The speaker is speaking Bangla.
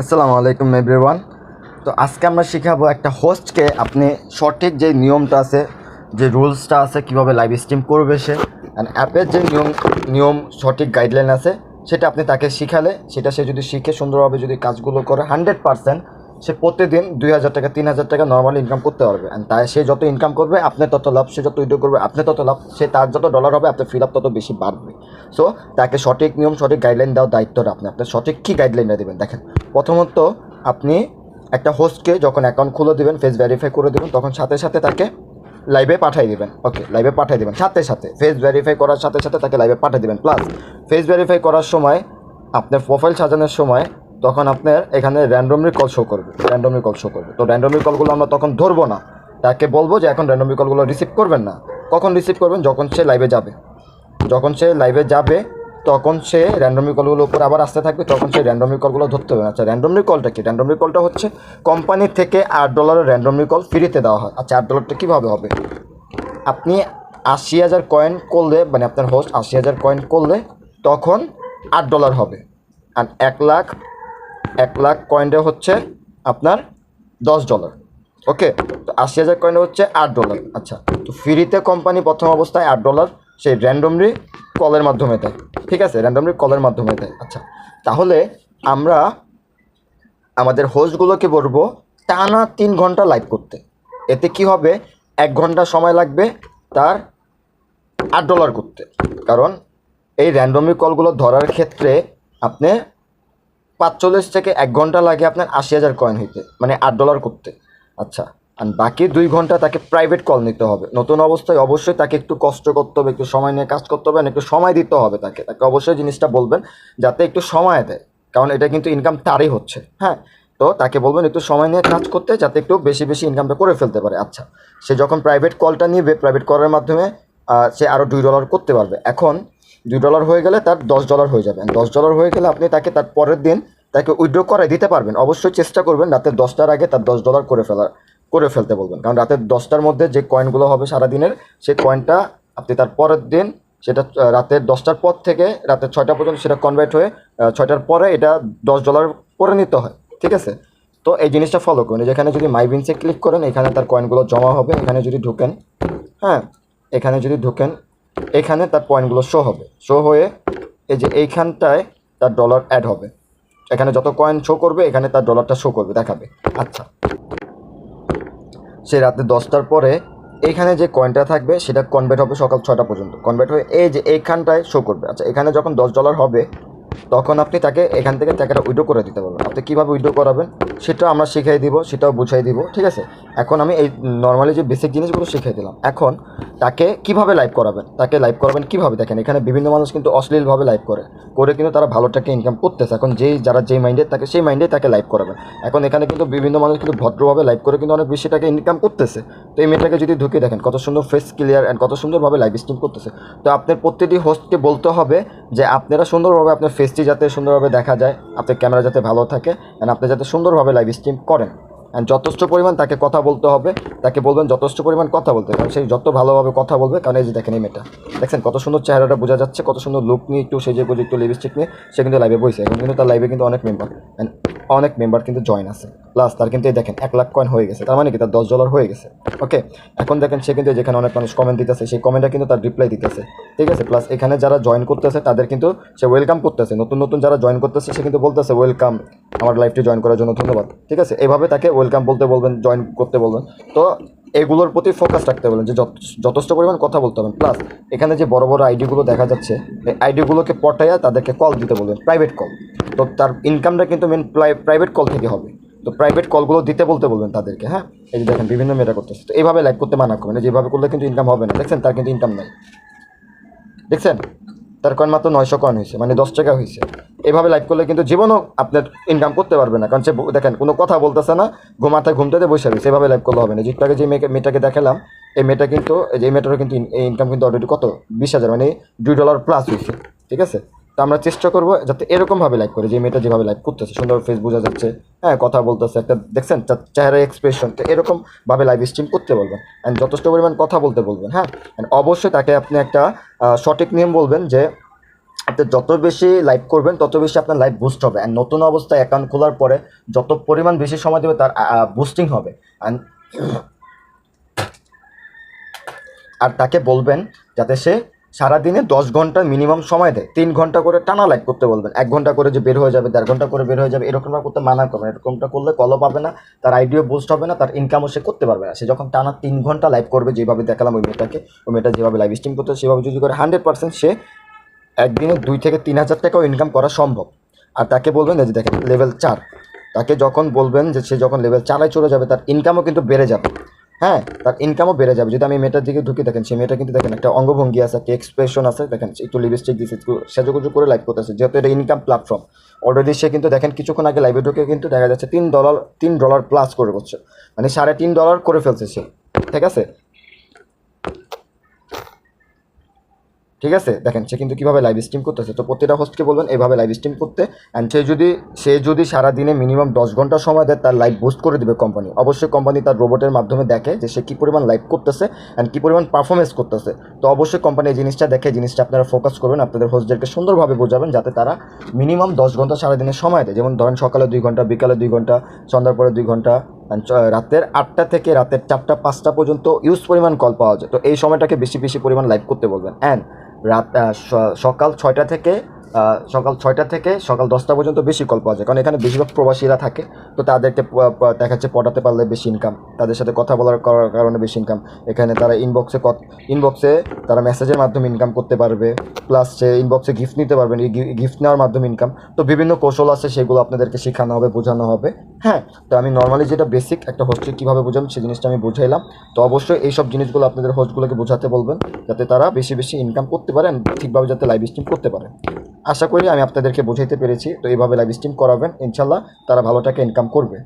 আসসালামু আলাইকুম এভরিওয়ান তো আজকে আমরা শিখাবো একটা হোস্টকে আপনি সঠিক যে নিয়মটা আছে, যে রুলসটা আছে, কীভাবে লাইভ স্ট্রিম করবে সে অ্যান্ড অ্যাপের যে নিয়ম নিয়ম, সঠিক গাইডলাইন আছে, সেটা আপনি তাকে শিখালে, সেটা সে যদি শিখে সুন্দরভাবে যদি কাজগুলো করে হান্ড্রেড পারসেন্ট সে প্রতিদিন দুই হাজার টাকা, তিন হাজার টাকা নর্মালি ইনকাম করতে পারবে। অ্যান্ড তাই সে যত ইনকাম করবে, আপনি তত লাভ, সে যত উইডিও করবে, আপনি তত লাভ, সে তার যত ডলার হবে, আপনার ফিল আপ তত বেশি বাড়বে। সো তাকে সঠিক নিয়ম, সঠিক গাইডলাইন দেওয়ার দায়িত্বটা আপনি আপনার সঠিক কী গাইডলাইনটা দেবেন? দেখেন, প্রথমত আপনি একটা হোস্টকে যখন অ্যাকাউন্ট খুলে দেবেন ফেস ভেরিফাই করে দেবেন, তখন সাথে সাথে তাকে লাইভে পাঠিয়ে দেবেন। ওকে লাইভে পাঠিয়ে দেবেন। সাথে সাথে ফেস ভেরিফাই করার সাথে সাথে তাকে লাইভে পাঠিয়ে দেবেন। প্লাস ফেস ভেরিফাই করার সময়, আপনার প্রোফাইল সাজানোর সময় তখন আপনার এখানে র্যান্ডমলি কল শো করবে র্যান্ডমলি কল শো করবে। তো র্যান্ডমলি কলগুলো আমরা তখন ধরবো না। তাকে বলব যে এখন র্যান্ডমলি কলগুলো রিসিভ করবেন না। কখন রিসিভ করবেন? যখন সে লাইভে যাবে। যখন সে লাইভে যাবে, তখন সে র্যান্ডমলি কলগুলোর উপর আবার আসতে থাকবে, তখন সে র্যান্ডমলি কলগুলো ধরতে হবে। আচ্ছা র্যান্ডমলি কলটা কি? র্যান্ডমলি কলটা হচ্ছে কোম্পানি থেকে আট ডলারের র্যান্ডমলি কল ফ্রিতে দেওয়া হয়। আচ্ছা আট ডলারটা কীভাবে হবে? আপনি আশি হাজার কয়েন করলে মানে আপনার হোস্ট আশি হাজার কয়েন করলে তখন আট ডলার হবে। আর এক লাখ এক লাখ কয়েনটা হচ্ছে আপনার দশ ডলার ওকে তো আশি হাজার কয়েন হচ্ছে আট ডলার আচ্ছা তো ফ্রিতে কোম্পানি প্রথম অবস্থায় আট ডলার সেই র্যান্ডমলি কলের মাধ্যমে দেয়। ঠিক আছে র্যান্ডমলি কলের মাধ্যমে দেয়। আচ্ছা তাহলে আমরা আমাদের হোস্টগুলোকে বলব টানা তিন ঘণ্টা লাইভ করতে। এতে কি হবে? এক ঘণ্টা সময় লাগবে তার আট ডলার করতে। কারণ এই র্যান্ডমলি কলগুলো ধরার ক্ষেত্রে আপনি পাঁচচল্লিশ থেকে এক ঘণ্টা লাগে আপনার আশি হাজার কয়েন হইতে মানে আট ডলার করতে। আচ্ছা আর বাকি দুই ঘণ্টা তাকে প্রাইভেট কল নিতে হবে। নতুন অবস্থায় অবশ্যই তাকে একটু কষ্ট করতে হবে, একটু সময় নিয়ে কাজ করতে হবে, and একটু সময় দিতে হবে তাকে। তাকে অবশ্যই জিনিসটা বলবেন, যাতে একটু সময় দেয়, কারণ এটা কিন্তু ইনকাম তারই হচ্ছে হ্যাঁ? তো তাকে বলবেন একটু সময় নিয়ে কাজ করতে, যাতে একটু বেশি বেশি ইনকামটা করে ফেলতে পারে। আচ্ছা সে যখন প্রাইভেট কলটা নিবে প্রাইভেট কলের মাধ্যমে সে আরও দুই ডলার করতে পারবে। এখন দুই ডলার হয়ে গেলে তার দশ ডলার হয়ে যাবে। দশ ডলার হয়ে গেলে আপনি তাকে তার পরের দিন তাকে উইথড্র করে দিতে পারবেন। অবশ্যই চেষ্টা করবেন রাতের দশটার আগে তার দশ ডলার করে ফেলার, করে ফেলতে বলবেন। কারণ রাতের দশটার মধ্যে যে কয়েনগুলো হবে সারাদিনের, সেই কয়েনটা আপনি তার পরের দিন সেটা রাতের দশটার পর থেকে রাতের ছয়টা পর্যন্ত সেটা কনভার্ট হয়ে ছয়টার পরে এটা দশ ডলার করে নিতে হয়। ঠিক আছে? তো এই জিনিসটা ফলো করুন। যেখানে যদি মাই বিনসে ক্লিক করেন, এখানে তার কয়েনগুলো জমা হবে। এখানে যদি ঢুকেন হ্যাঁ? এখানে যদি ঢুকেন এখানে তার পয়েন্টগুলো শো হবে। শো হয়ে এই যে এইখানটায় তার ডলার অ্যাড হবে। এখানে যত কয়েন শো করবে, এখানে তার ডলারটা শো করবে, দেখাবে। আচ্ছা। সে রাতে দশটার পরে এখানে যে কয়েনটা থাকবে, সেটা কনভার্ট হবে সকাল ছটা পর্যন্ত। কনভার্ট হয়ে এই যে এইখানটায় শো করবে। আচ্ছা এখানে যখন দশ ডলার হবে তখন আপনি তাকে এখান থেকে টাকাটা উইড্রো করে দিতে পারবেন আপনি কীভাবে উইড্রো করাবেন সেটাও আমরা শিখিয়ে দিব, সেটাও বুঝাই দিব, ঠিক আছে? এখন আমি এই নর্মালি যে বেসিক জিনিসগুলো শিখিয়ে দিলাম। এখন তাকে কীভাবে লাইভ করাবেন? তাকে লাইভ করাবেন কীভাবে? দেখেন, এখানে বিভিন্ন মানুষ কিন্তু অশ্লীলভাবে লাইভ করে। করে কিন্তু তারা ভালো টাকা ইনকাম করতেছে। এখন যেই, যারা যেই মাইন্ডে থাকে, সেই মাইন্ডে তাকে লাইভ করাবেন। এখন এখানে কিন্তু বিভিন্ন মানুষ কিন্তু ভদ্রভাবে লাইভ করে কিন্তু অনেক বেশি টাকা ইনকাম করতেছে। তো এই মেয়েটাকে যদি ঢুকে দেখেন, কত সুন্দর ফেস ক্লিয়ার অ্যান্ড কত সুন্দরভাবে লাইভ স্ট্রিম করতেছে। তো আপনার প্রতিটি হোস্টকে বলতে হবে যে, আপনারা সুন্দরভাবে আপনার ফেসটি যাতে সুন্দরভাবে দেখা যায় আপনার ক্যামেরা যাতে ভালো থাকে অ্যান্ড আপনি যাতে সুন্দরভাবে লাইভ স্ট্রিম করেন। অ্যান্ড যথেষ্ট পরিমাণ তাকে কথা বলতে হবে, তাকে বলবেন যথেষ্ট পরিমাণ কথা বলতে কারণ সেই যত ভালোভাবে কথা বলবে, কারণ এই যে দেখেন এই মেয়েটা, দেখছেন কত সুন্দর চেহারাটা বোঝা যাচ্ছে, কত সুন্দর লুক নিয়ে একটু সেজে গুজে, একটু লিপস্টিক নিয়ে সে কিন্তু লাইভে বইছে। এখন কিন্তু তার লাইভে কিন্তু অনেক মেম্বার অ্যান্ড অনেক মেম্বার কিন্তু জয়েন আছে। প্লাস তার কিন্তু দেখেন, এক লাখ কয়েন হয়ে গেছে। তার মানে কি? তার দশ ডলার হয়ে গেছে। ওকে এখন দেখেন, সে কিন্তু যেখানে অনেক মানুষ কমেন্ট দিতেছে, সেই কমেন্টটা কিন্তু তার রিপ্লাই দিতেছে। ঠিক আছে? প্লাস এখানে যারা জয়েন করতেছে, তাদের কিন্তু সে ওয়েলকাম করতেছে। নতুন নতুন যারা জয়েন করতেছে, সে কিন্তু বলতেছে ওয়েলকাম আমার লাইফটি জয়েন করার জন্য ধন্যবাদ। ঠিক আছে? এভাবে তাকে ওয়েলকাম বলতে বলবেন জয়েন করতে বলবেন। তো, এগুলোর প্রতি ফোকাস রাখতে বলেন, যে যথ- যথেষ্ট পরিমাণ কথা বলতে হবে প্লাস এখানে যে বড় বড় আইডিগুলো দেখা যাচ্ছে, এই আইডিগুলোকে পটাইয়া তাদেরকে কল দিতে বলবেন প্রাইভেট কল তো তার ইনকামটা কিন্তু মেন প্রাইভেট কল থেকে হবে। তো প্রাইভেট কলগুলো দিতে বলতে বলবেন তাদেরকে হ্যাঁ? এই যে দেখেন, বিভিন্ন মেয়েরা করতেছে। তো এইভাবে লাইভ করতে মানা করবেন। যেভাবে করলে কিন্তু ইনকাম হবে না। দেখছেন? তার কিন্তু ইনকাম নাই। দেখছেন? তার কয়েন মাত্র নয়শো কয়েন হয়েছে মানে দশ টাকা হয়েছে। এভাবে লাইভ করলে কিন্তু জীবনও আপনার ইনকাম করতে পারবে না। কারণ সে দেখেন, কোনো কথা বলতেছে না ঘুমাতে ঘুমতে বসে রয়েছে। এভাবে লাইভ করলে হবে না। যেটাকে যে মেয়েকে মেয়েটাকে দেখালাম, এই মেয়েটা কিন্তু এই যে মেয়েটারও কিন্তু ইনকাম কিন্তু অলরেডি কত? বিশ হাজার মানে দুই ডলার প্লাস হয়েছে। ঠিক আছে? তো আমরা চেষ্টা করব যাতে এরকমভাবে লাইভ করে, যে মেয়েটা যেভাবে লাইভ করতেছে, সুন্দর ফেস বোঝা যাচ্ছে হ্যাঁ কথা বলতেছে, একটা দেখছেন চেহারা এক্সপ্রেশন তো এরকমভাবে লাইভ স্ট্রিম করতে বলবেন অ্যান্ড যথেষ্ট পরিমাণ কথা বলতে বলবেন হ্যাঁ অ্যান্ড অবশ্যই তাকে আপনি একটা সঠিক নিয়ম বলবেন যে, আপনি যত বেশি লাইভ করবেন, তত বেশি আপনার লাইভ বুস্ট হবে অ্যান্ড নতুন অবস্থায় অ্যাকাউন্ট খোলার পরে যত পরিমাণ বেশি সময় দেবে, তার বুস্টিং হবে অ্যান্ড আর তাকে বলবেন যাতে সে সারাদিনে দশ ঘণ্টা মিনিমাম সময় দেয়। তিন ঘণ্টা করে টানা লাইভ করতে বলবেন। এক ঘণ্টা করে যে বের হয়ে যাবে, দেড় ঘণ্টা করে বের হয়ে যাবে এরকমটা করতে মানা করবেন এরকমটা করলে কলও পাবে না, তার আইডিও বুস্ট হবে না, তার ইনকামও সে করতে পারবে না। সে যখন টানা তিন ঘণ্টা লাইভ করবে, যেভাবে দেখালাম ওই মেয়েটাকে, ওই মেয়েটা যেভাবে লাইভ স্ট্রিম করতে, সেভাবে যদি করে হান্ড্রেড পার্সেন্ট সে একদিনে দুই থেকে তিন হাজার টাকাও ইনকাম করা সম্ভব। আর তাকে বলবেন যে, দেখেন লেভেল চার। তাকে যখন বলবেন যে, সে যখন লেভেল চারায় চলে যাবে, তার ইনকামও কিন্তু বেড়ে যাবে। হ্যাঁ তার ইনকামও বেড়ে যাবে। যদি আমি মেয়েটার দিকে ঢুকে, দেখেন সে মেয়েটা কিন্তু দেখেন একটা অঙ্গভঙ্গি আছে, একটা এক্সপ্রেশন আছে, দেখেন একটু লিপস্টিক দিয়েছে একটু সেজুগুজু করে লাইভ করতেছে, যেহেতু এটা ইনকাম প্ল্যাটফর্ম অলরেডি সে কিন্তু দেখেন, কিছুক্ষণ আগে লাইভে ঢুকে কিন্তু দেখা যাচ্ছে তিন ডলার তিন ডলার প্লাস করে করছে। মানে সাড়ে তিন ডলার করে ফেলছে সে, ঠিক আছে? ঠিক আছে? দেখেন, সে কিন্তু কীভাবে লাইভ স্ট্রিম করতেছে? তো প্রতিটা হোস্টকে বলবেন, এইভাবে লাইভ স্ট্রিম করতে। অ্যান্ড সে যদি সে যদি সারা দিনে মিনিমাম দশ ঘণ্টা সময় দেয়, তার লাইভ বুস্ট করে দেবে কোম্পানি অবশ্যই কোম্পানি তার রোবটের মাধ্যমে দেখে যে সে কী পরিমাণ লাইভ করতেছে অ্যান্ড কী পরিমাণ পারফরমেন্স করতেছে। তো অবশ্যই কোম্পানি এই জিনিসটা দেখে জিনিসটা আপনারা ফোকাস করবেন। আপনাদের হোস্টদেরকে সুন্দরভাবে বোঝাবেন যাতে তারা মিনিমাম দশ ঘণ্টা সারাদিনে সময় দেয়। যেমন ধরেন, সকালে দুই ঘণ্টা, বিকালে দুই ঘণ্টা, সন্ধ্যার পরে দুই ঘণ্টা রাতের আটটা থেকে রাতের চারটা, পাঁচটা পর্যন্ত ইউজ পরিমাণ কল পাওয়া যায়। তো এই সময়টাকে বেশি বেশি পরিমাণ লাইভ করতে বলবেন। অ্যান্ড রাত সকাল ছয়টা থেকে সকাল ছয়টা থেকে সকাল দশটা পর্যন্ত বেশি কল পাওয়া যায় কারণ এখানে বেশিরভাগ প্রবাসীরা থাকে, তো তাদেরকে প- প- দেখাচ্ছে পড়াতে পারলে বেশি ইনকাম তাদের সাথে কথা বলার করার কারণে বেশি ইনকাম এখানে তারা ইনবক্সে ইনবক্সে তারা মেসেজের মাধ্যমে ইনকাম করতে পারবে প্লাস সে ইনবক্সে গিফট নিতে পারবেন গিফট নেওয়ার মাধ্যমে ইনকাম তো বিভিন্ন কৌশল আছে, সেগুলো আপনাদেরকে শেখানো হবে, বোঝানো হবে। হ্যাঁ তো আমি নর্মালি যেটা বেসিক একটা হোস্টকে কীভাবে বোঝাম সেই জিনিসটা আমি বোঝাইলাম। তো অবশ্যই এইসব জিনিসগুলো আপনাদের হোস্টগুলোকে বোঝাতে বলবেন, যাতে তারা বেশি বেশি ইনকাম করতে পারেন ঠিকভাবে যাতে লাইভ স্ট্রিম করতে পারে। আশা করি আমি আপনাদেরকে বোঝাইতে পেরেছি, তো এইভাবে লাইভ স্ট্রিম করাবেন ইনশাল্লাহ তারা ভালো টাকা ইনকাম করবে।